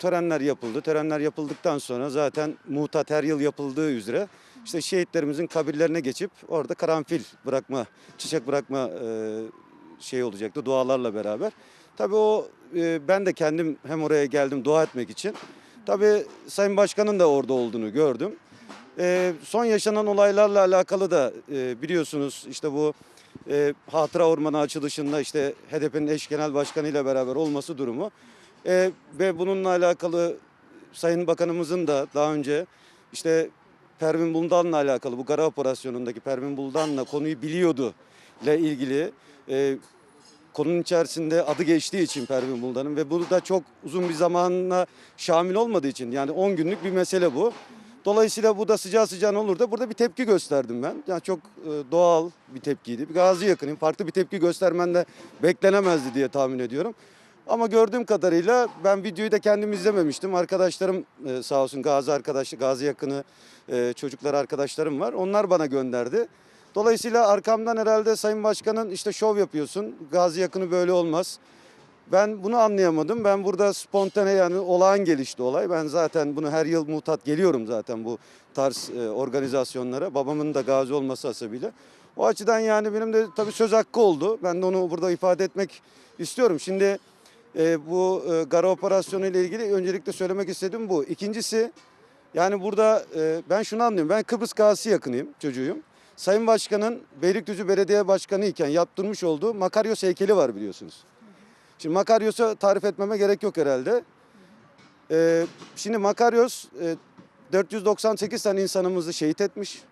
törenler yapıldı. Törenler yapıldıktan sonra zaten muhtat her yıl yapıldığı üzere işte şehitlerimizin kabirlerine geçip orada karanfil bırakma, çiçek bırakma e, şey olacaktı dualarla beraber. Tabii o e, ben de kendim hem oraya geldim dua etmek için. Tabii Sayın Başkan'ın da orada olduğunu gördüm. E, son yaşanan olaylarla alakalı da biliyorsunuz işte bu Hatıra Ormanı açılışında işte HDP'nin eş genel başkanı ile beraber olması durumu. E, ve bununla alakalı Sayın Bakanımızın da daha önce işte Pervin Buldan'la alakalı bu Gara operasyonundaki Pervin Buldan'la konuyu biliyordu ile ilgili e, konunun içerisinde adı geçtiği için Pervin Buldan'ın ve bu da çok uzun bir zamanla şamil olmadığı için yani 10 günlük bir mesele bu. Dolayısıyla bu da sıcağı sıcağına olur da burada bir tepki gösterdim ben. Yani çok e, doğal bir tepkiydi. Bir gazi yakınıyım. Farklı bir tepki göstermen de beklenemezdi diye tahmin ediyorum. Ama gördüğüm kadarıyla ben videoyu da kendim izlememiştim. Arkadaşlarım e, sağ olsun gazi arkadaş, gazi yakını e, çocuklar arkadaşlarım var. Onlar bana gönderdi. Dolayısıyla arkamdan herhalde Sayın Başkan'ın işte şov yapıyorsun. Gazi yakını böyle olmaz. Ben bunu anlayamadım. Ben burada spontane yani olağan gelişti olay. Ben zaten bunu her yıl mutat geliyorum zaten bu tarz e, organizasyonlara. Babamın da gazi olması hasebiyle. O açıdan yani benim de tabii söz hakkı oldu. Ben de onu burada ifade etmek istiyorum. Şimdi e, bu e, Gara operasyonu ile ilgili öncelikle söylemek istediğim bu. İkincisi yani burada e, ben şunu anlıyorum. Ben Kıbrıs gazisi yakınıyım, çocuğuyum. Sayın Başkan'ın Beylikdüzü Belediye Başkanı iken yaptırmış olduğu Makaryos heykeli var biliyorsunuz. Şimdi Makaryos'u tarif etmeme gerek yok herhalde. Ee, şimdi Makaryos e, 498 tane insanımızı şehit etmiş.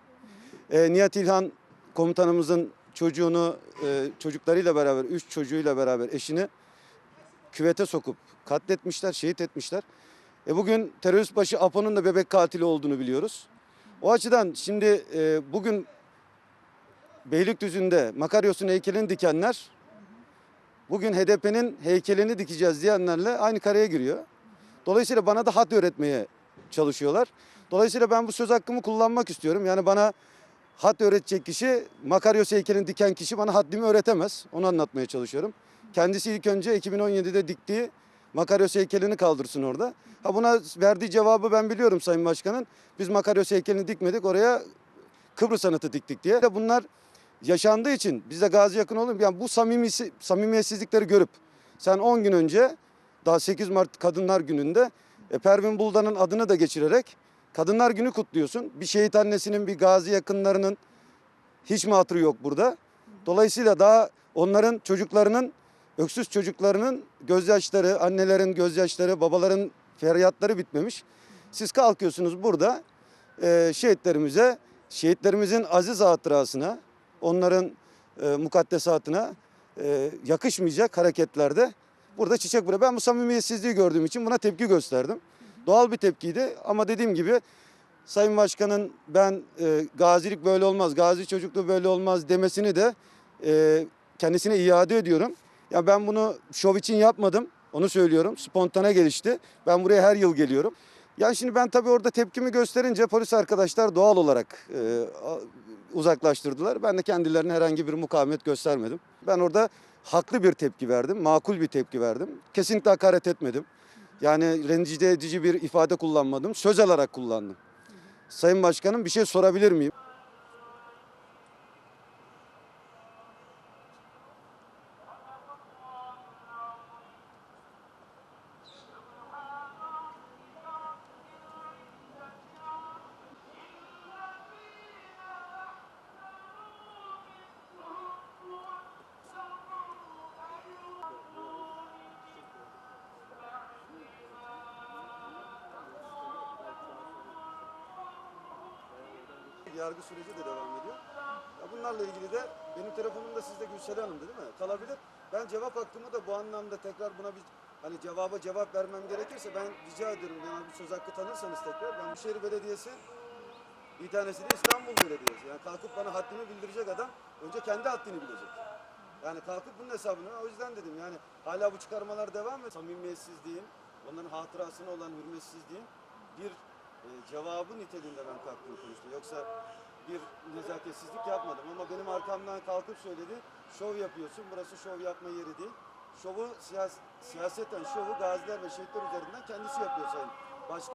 Nihat İlhan komutanımızın çocuğunu e, çocuklarıyla beraber, üç çocuğuyla beraber eşini küvete sokup katletmişler, şehit etmişler. E bugün terörist başı Apo'nun da bebek katili olduğunu biliyoruz. O açıdan şimdi e, bugün Beylikdüzü'nde Makaryos'un heykelini dikenler bugün HDP'nin heykelini dikeceğiz diyenlerle aynı kareye giriyor. Dolayısıyla bana da had öğretmeye çalışıyorlar. Dolayısıyla ben bu söz hakkımı kullanmak istiyorum. Yani bana had öğretecek kişi, Makaryos heykelini diken kişi bana haddimi öğretemez. Onu anlatmaya çalışıyorum. Kendisi ilk önce 2017'de diktiği Makaryos heykelini kaldırsın orada. Ha buna verdiği cevabı ben biliyorum Sayın Başkan'ın. Biz Makaryos heykelini dikmedik oraya Kıbrıs sanatı diktik diye. Bunlar yaşandığı için biz de gazi yakın olalım. Yani bu samimisi, samimiyetsizlikleri görüp sen 10 gün önce daha 8 Mart Kadınlar Günü'nde e, Pervin Buldan'ın adını da geçirerek Kadınlar Günü kutluyorsun. Bir şehit annesinin, bir gazi yakınlarının hiç mi hatırı yok burada? Dolayısıyla daha onların çocuklarının, öksüz çocuklarının gözyaşları, annelerin gözyaşları, babaların feryatları bitmemiş. Siz kalkıyorsunuz burada e, şehitlerimize, şehitlerimizin aziz hatırasına, onların e, mukaddesatına e, yakışmayacak hareketlerde burada çiçek bırak. Ben bu samimiyetsizliği gördüğüm için buna tepki gösterdim. Doğal bir tepkiydi ama dediğim gibi Sayın Başkan'ın ben e, gazilik böyle olmaz, gazi çocukluğu böyle olmaz demesini de e, kendisine iade ediyorum. Ya ben bunu şov için yapmadım. Onu söylüyorum. Spontane gelişti. Ben buraya her yıl geliyorum. Yani şimdi ben tabii orada tepkimi gösterince polis arkadaşlar doğal olarak e, uzaklaştırdılar. Ben de kendilerine herhangi bir mukavemet göstermedim. Ben orada haklı bir tepki verdim, makul bir tepki verdim. Kesinlikle hakaret etmedim. Yani rencide edici bir ifade kullanmadım, söz alarak kullandım. Sayın Başkanım bir şey sorabilir miyim? Yargı süreci de devam ediyor. Ya bunlarla ilgili de benim telefonum da sizde Gülsel Hanım'dı değil mi? Kalabilir. Ben cevap hakkımı da bu anlamda tekrar buna bir hani cevaba cevap vermem gerekirse ben rica ediyorum bana bir söz hakkı tanırsanız tekrar. Ben Büyükşehir Belediyesi bir tanesi de İstanbul Belediyesi. Yani kalkıp bana haddimi bildirecek adam önce kendi haddini bilecek. Yani kalkıp bunun hesabını o yüzden dedim yani hala bu çıkarmalar devam ediyor. Samimiyetsizliğin, onların hatırasına olan hürmetsizliğin bir e, cevabı niteliğinde ben kalktım konuştum. Yoksa bir nezaketsizlik yapmadım ama benim arkamdan kalkıp söyledi. Şov yapıyorsun. Burası şov yapma yeri değil. şovu siyas siyaseten şovu gaziler ve şehitler üzerinden kendisi yapıyor Sayın Başkan.